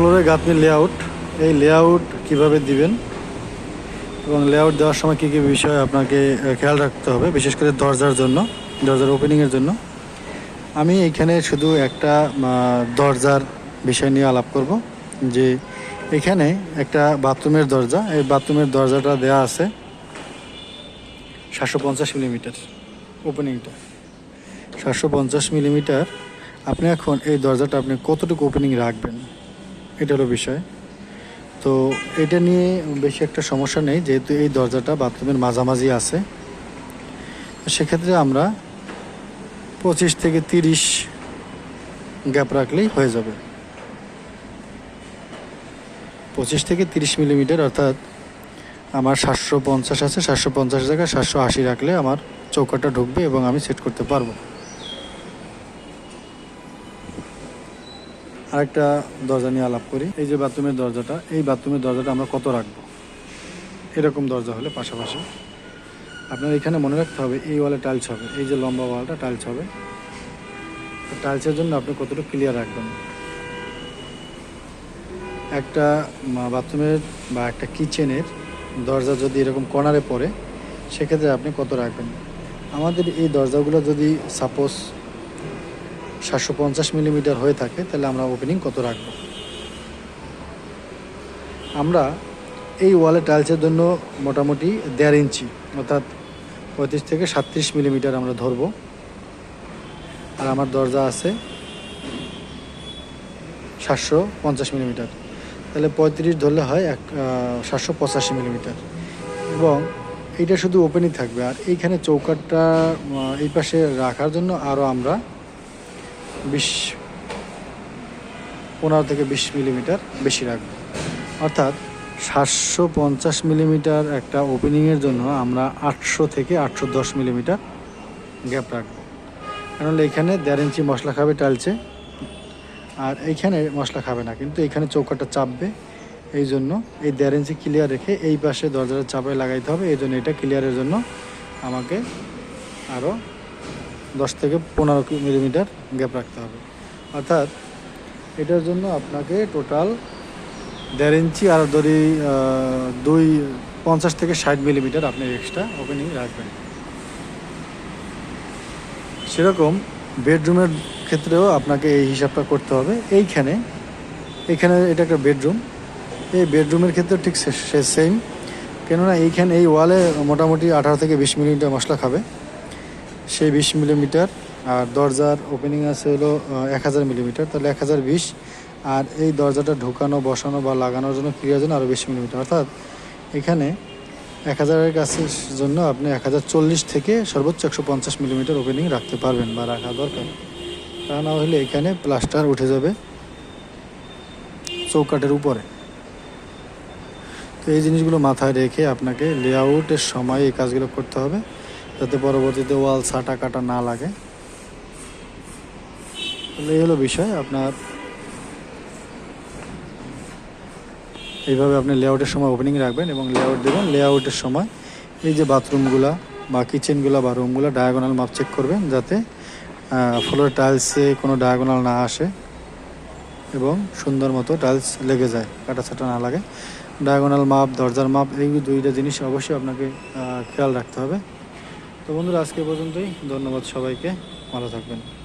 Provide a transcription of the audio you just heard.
ফ্লোরে গাঁথনি লেআউট এই লেআউট কীভাবে দিবেন? এবং লেআউট দেওয়ার সময় কী কী বিষয় আপনাকে খেয়াল রাখতে হবে, বিশেষ করে দরজার জন্য, দরজার ওপেনিংয়ের জন্য। আমি এখানে শুধু একটা দরজার বিষয় নিয়ে আলাপ করব, যে এখানে একটা বাথরুমের দরজা, এই বাথরুমের দরজাটা দেয়া আছে সাতশো পঞ্চাশ মিলিমিটার ওপেনিংটা সাতশো পঞ্চাশ মিলিমিটার আপনি এখন এই দরজাটা আপনি কতটুকু ওপেনিং রাখবেন? এটা হলো বিষয়। তো এটা নিয়ে বেশি একটা সমস্যা নেই, যেহেতু এই দরজাটা বাথরুমের মাঝামাঝি আছে। সেক্ষেত্রে আমরা পঁচিশ থেকে তিরিশ গ্যাপ রাখলেই হয়ে যাবে। পঁচিশ থেকে তিরিশ মিলিমিটার, অর্থাৎ আমার সাতশো পঞ্চাশ আছে, সাতশো পঞ্চাশ জায়গায় সাতশো আশি রাখলে আমার চৌকাটা ঢুকবে এবং আমি সেট করতে পারব। আরেকটা দরজা নিয়ে আলাপ করি। এই যে বাথরুমের দরজাটা, এই বাথরুমের দরজাটা আমরা কত রাখব? এরকম দরজা হলে পাশাপাশি। আপনার এখানে মনে রাখতে হবে, এই ওয়ালে টাইলস হবে, এই যে লম্বা ওয়ালটা টাইলস হবে। টাইলসের জন্য আপনি কতটুকু ক্লিয়ার রাখবেন? একটা বাথরুমের বা একটা কিচেনের দরজা যদি এরকম কর্নারে পড়ে, সেক্ষেত্রে আপনি কত রাখবেন? আমাদের এই দরজাগুলো যদি সাপোজ সাতশো পঞ্চাশ মিলিমিটার হয়ে থাকে, তাহলে আমরা ওপেনিং কত রাখব? আমরা এই ওয়ালে টাইলসের জন্য মোটামুটি দেড় ইঞ্চি, অর্থাৎ পঁয়ত্রিশ থেকে সাতত্রিশ মিলিমিটার আমরা ধরবো। আর আমার দরজা আছে সাতশো পঞ্চাশ মিলিমিটার, তাহলে পঁয়ত্রিশ ধরলে হয় এক সাতশো পঁচাশি মিলিমিটার। এবং এইটা শুধু ওপেনই থাকবে, আর এইখানে চৌকাটটা এই পাশে রাখার জন্য আরও আমরা বিশ, পনেরো থেকে বিশ মিলিমিটার বেশি রাখব। অর্থাৎ সাতশো পঞ্চাশ মিলিমিটার একটা ওপেনিংয়ের জন্য আমরা আটশো থেকে আটশো দশ মিলিমিটার গ্যাপ রাখব। কারণ এখানে দেড় ইঞ্চি মশলা খাবে টালছে, আর এইখানে মশলা খাবে না, কিন্তু এখানে চৌকাটা চাপবে। এই জন্য এই দেড় ইঞ্চি ক্লিয়ার রেখে এই পাশে দরজাটা চাপে লাগাইতে হবে, এই জন্য এটা ক্লিয়ারের জন্য আমাকে আরও দশ থেকে পনেরো মিলিমিটার গ্যাপ রাখতে হবে। অর্থাৎ এটার জন্য আপনাকে টোটাল দেড় ইঞ্চি আর ধরি দুই পঞ্চাশ থেকে ষাট মিলিমিটার আপনি এক্সট্রা ওপেনিং রাখবেন। সেরকম বেডরুমের ক্ষেত্রেও আপনাকে এই হিসাবটা করতে হবে। এইখানে এখানে এটা একটা বেডরুম। এই বেডরুমের ক্ষেত্রে ঠিক সেম কেননা এইখানে এই ওয়ালে মোটামুটি আঠারো থেকে বিশ মিলিমিটার মশলা খাবে। সেই বিশ মিলিমিটার, আর দরজার ওপেনিং আছে হলো এক হাজার মিলিমিটার, তাহলে এক হাজার বিশ। আর এই দরজাটা ঢোকানো, বসানো বা লাগানোর জন্য ক্রিয়ার জন্য আরও বিশ মিলিমিটার? অর্থাৎ এখানে এক হাজারের কাছে জন্য আপনি এক হাজার চল্লিশ থেকে সর্বোচ্চ একশো পঞ্চাশ মিলিমিটার ওপেনিং রাখতে পারবেন বা রাখা দরকার। তা না হলে এখানে প্লাস্টার উঠে যাবে চৌকাটের উপরে। তো এই জিনিসগুলো মাথায় রেখে আপনাকে লেআউটের সময় এই কাজগুলো করতে হবে। যাতে পরবর্তীতে ওয়াল ছাটা কাটা না লাগে। তাহলে এই হলো বিষয়, আপনার এইভাবে আপনি লেআউটের সময় ওপেনিং রাখবেন এবং লেআউট দেবেন। লেআউটের সময় এই যে বাথরুমগুলা বা কিচেনগুলা বা রুমগুলো ডায়াগোনাল মাপ চেক করবেন যাতে ফ্লোর টাইলসে কোনো ডায়াগোনাল না আসে এবং সুন্দর মতো টাইলস লেগে যায়, কাটা ছাটা না লাগে। ডায়াগোনাল মাপ দরজার মাপ এই দুইটা জিনিস অবশ্যই আপনাকে খেয়াল রাখতে হবে। তো বন্ধুরা আজকে পর্যন্তই। ধন্যবাদ সবাইকে। ভালো থাকবেন।